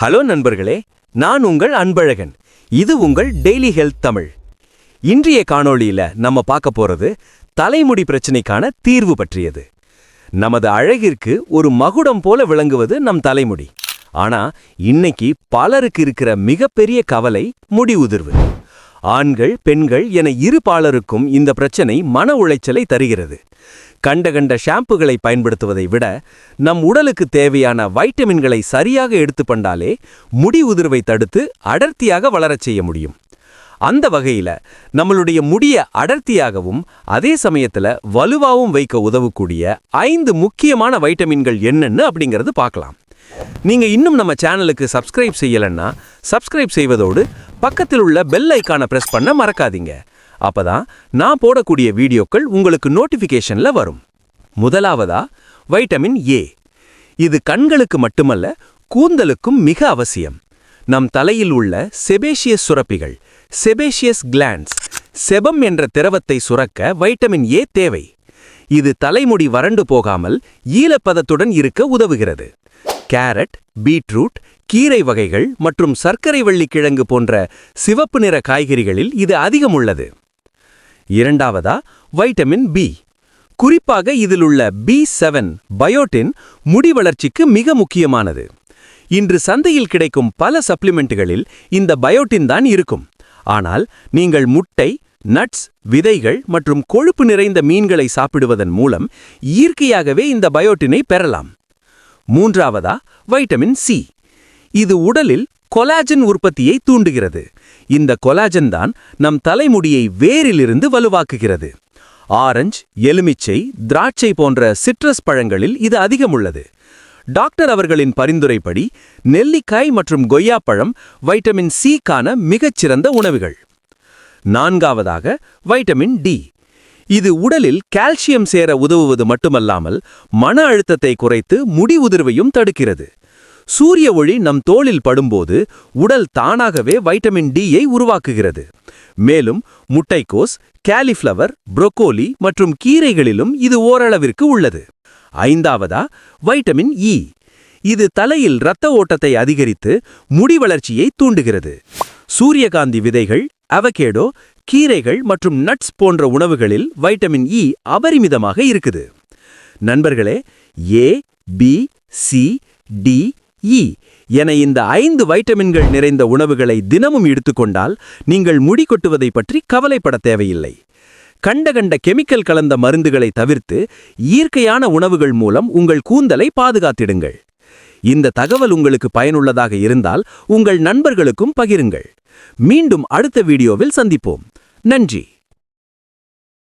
Hello நண்பர்களே நான் உங்கள் அன்பழகன். இது உங்கள் டெய்லி ஹெல்த் தமிழ். இன்றைய காணொளியில நம்ம பார்க்க போறது தலைமுடி பிரச்சனைக்கான தீர்வு பற்றியது. நமது அழகிற்கு ஒரு மகுடம் போல விளங்குவது நம் தலைமுடி. ஆனா இன்னைக்கு பலருக்கு இருக்கிற மிகப்பெரிய கவலை முடி உதிர்வு. ஆண்கள் பெண்கள் என இரு பாலருக்கும் இந்த பிரச்சனை மன உளைச்சலை தருகிறது. கண்ட கண்ட ஷாம்புகளை பயன்படுத்துவதை விட நம் உடலுக்கு தேவையான வைட்டமின்களை சரியாக எடுத்துக்கொண்டாலே முடி உதிர்வை தடுத்து அடர்த்தியாக வளரச் செய்ய முடியும். அந்த வகையில் நம்மளுடைய முடிய அடர்த்தியாகவும் அதே சமயத்தில் வலுவாகவும் வைக்க உதவக்கூடிய ஐந்து முக்கியமான வைட்டமின்கள் என்னென்னு அப்படிங்கிறது பார்க்கலாம். நீங்கள் இன்னும் நம்ம சேனலுக்கு சப்ஸ்கிரைப் செய்யலைன்னா சப்ஸ்கிரைப் செய்வதோடு பக்கத்தில் உள்ள பெல் ஐக்கானை ப்ரெஸ் பண்ண மறக்காதீங்க. அப்பதான் நான் போடக்கூடிய வீடியோக்கள் உங்களுக்கு நோட்டிபிகேஷன்ல வரும். முதலாவதா வைட்டமின் ஏ இது கண்களுக்கு மட்டுமல்ல கூந்தலுக்கும் மிக அவசியம். நம் தலையில் உள்ள செபேஷியஸ் சுரப்பிகள் செபேஷியஸ் கிளாண்ட்ஸ் செபம் என்ற திரவத்தை சுரக்க வைட்டமின் ஏ தேவை. இது தலைமுடி வறண்டு போகாமல் ஈலப்பதத்துடன் இருக்க உதவுகிறது. கேரட் பீட்ரூட் கீரை வகைகள் மற்றும் சர்க்கரை வள்ளிக்கிழங்கு போன்ற சிவப்பு நிற காய்கறிகளில் இது அதிகம் உள்ளது. இரண்டாவதா வைட்டமின் பி குறிப்பாக இதிலுள்ள பி செவன் பயோட்டின் முடி வளர்ச்சிக்கு மிக முக்கியமானது. இன்று சந்தையில் கிடைக்கும் பல சப்ளிமெண்ட்டுகளில் இந்த பயோட்டின் தான் இருக்கும். ஆனால் நீங்கள் முட்டை நட்ஸ் விதைகள் மற்றும் கொழுப்பு நிறைந்த மீன்களை சாப்பிடுவதன் மூலம் இயற்கையாகவே இந்த பயோட்டினை பெறலாம். மூன்றாவதா வைட்டமின் சி இது உடலில் கொலாஜன் உற்பத்தியை தூண்டுகிறது. இந்த கொலாஜன் தான் நம் தலைமுடியை வேரிலிருந்து வலுவாக்குகிறது. ஆரஞ்சு எலுமிச்சை திராட்சை போன்ற சிட்ரஸ் பழங்களில் இது அதிகம் உள்ளது டாக்டர் அவர்களின் பரிந்துரைப்படி நெல்லிக்காய் மற்றும் கொய்யாப்பழம் வைட்டமின் சிக்கான மிகச்சிறந்த உணவுகள். நான்காவதாக வைட்டமின் டி இது உடலில் கால்சியம் சேர உதவுவது மட்டுமல்லாமல் மன அழுத்தத்தை குறைத்து முடி உதிர்வையும் தடுக்கிறது. சூரிய ஒளி நம் தோளில் படும்போது உடல் தானாகவே வைட்டமின் டியை உருவாக்குகிறது. மேலும் முட்டைக்கோஸ் கேலிஃப்ளவர் புரோக்கோலி மற்றும் கீரைகளிலும் இது ஓரளவிற்கு உள்ளது. ஐந்தாவதா வைட்டமின் இ இது தலையில் இரத்த ஓட்டத்தை அதிகரித்து முடி வளர்ச்சியை தூண்டுகிறது. சூரியகாந்தி விதைகள் அவகேடோ கீரைகள் மற்றும் நட்ஸ் போன்ற உணவுகளில் வைட்டமின் இ அபரிமிதமாக இருக்குது. நண்பர்களே A B C D E என இந்த ஐந்து வைட்டமின்கள் நிறைந்த உணவுகளை தினமும் எடுத்துக்கொண்டால் நீங்கள் முடி கொட்டுவதை பற்றி கவலைப்பட தேவையில்லை. கண்ட கண்ட கெமிக்கல் கலந்த மருந்துகளை தவிர்த்து இயற்கையான உணவுகள் மூலம் உங்கள் கூந்தலை பாதுகாத்திடுங்கள். இந்த தகவல் உங்களுக்கு பயனுள்ளதாக இருந்தால் உங்கள் நண்பர்களுக்கும் பகிருங்கள். மீண்டும் அடுத்த வீடியோவில் சந்திப்போம். நன்றி.